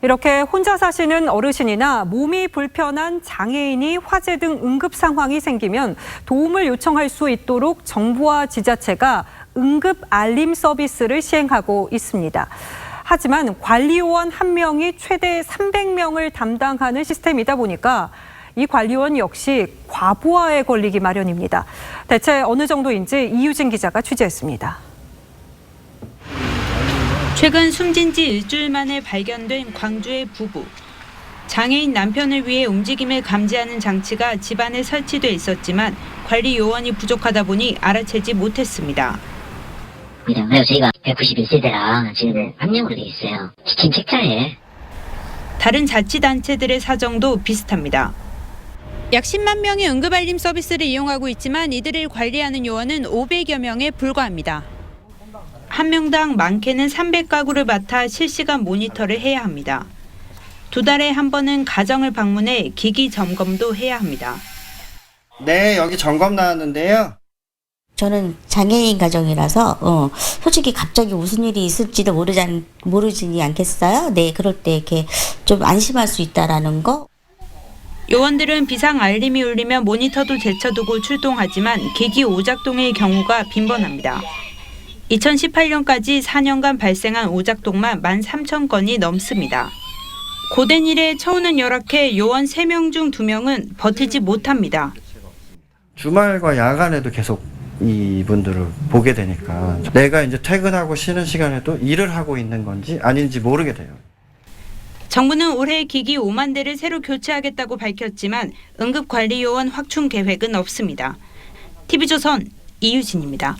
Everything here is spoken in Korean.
이렇게 혼자 사시는 어르신이나 몸이 불편한 장애인이 화재 등 응급 상황이 생기면 도움을 요청할 수 있도록 정부와 지자체가 응급 알림 서비스를 시행하고 있습니다. 하지만 관리요원 한 명이 최대 300명을 담당하는 시스템이다 보니까 이 관리원 역시 과부하에 걸리기 마련입니다. 대체 어느 정도인지 이유진 기자가 취재했습니다. 최근 숨진 지 일주일 만에 발견된 광주의 부부. 장애인 남편을 위해 움직임을 감지하는 장치가 집안에 설치돼 있었지만 관리 요원이 부족하다 보니 알아채지 못했습니다. 왜냐면 저희가 191세대라 지금 한 명으로 돼 있어요. 지친 책자에 다른 자치단체들의 사정도 비슷합니다. 약 10만 명이 응급알림 서비스를 이용하고 있지만 이들을 관리하는 요원은 500여 명에 불과합니다. 한 명당 많게는 300가구를 맡아 실시간 모니터를 해야 합니다. 두 달에 한 번은 가정을 방문해 기기 점검도 해야 합니다. 네, 여기 점검 나왔는데요. 저는 장애인 가정이라서 어, 솔직히 갑자기 무슨 일이 있을지도 모르지 모르지 않겠어요. 네, 그럴 때 이렇게 좀 안심할 수 있다라는 거. 요원들은 비상 알림이 울리면 모니터도 제쳐두고 출동하지만 기기 오작동의 경우가 빈번합니다. 2018년까지 4년간 발생한 오작동만 13,000건이 넘습니다. 고된 일에 처우는 열악해 요원 3명 중 2명은 버티지 못합니다. 주말과 야간에도 계속 이분들을 보게 되니까 내가 이제 퇴근하고 쉬는 시간에도 일을 하고 있는 건지 아닌지 모르게 돼요. 정부는 올해 기기 5만 대를 새로 교체하겠다고 밝혔지만 응급관리요원 확충 계획은 없습니다. TV조선 이유진입니다.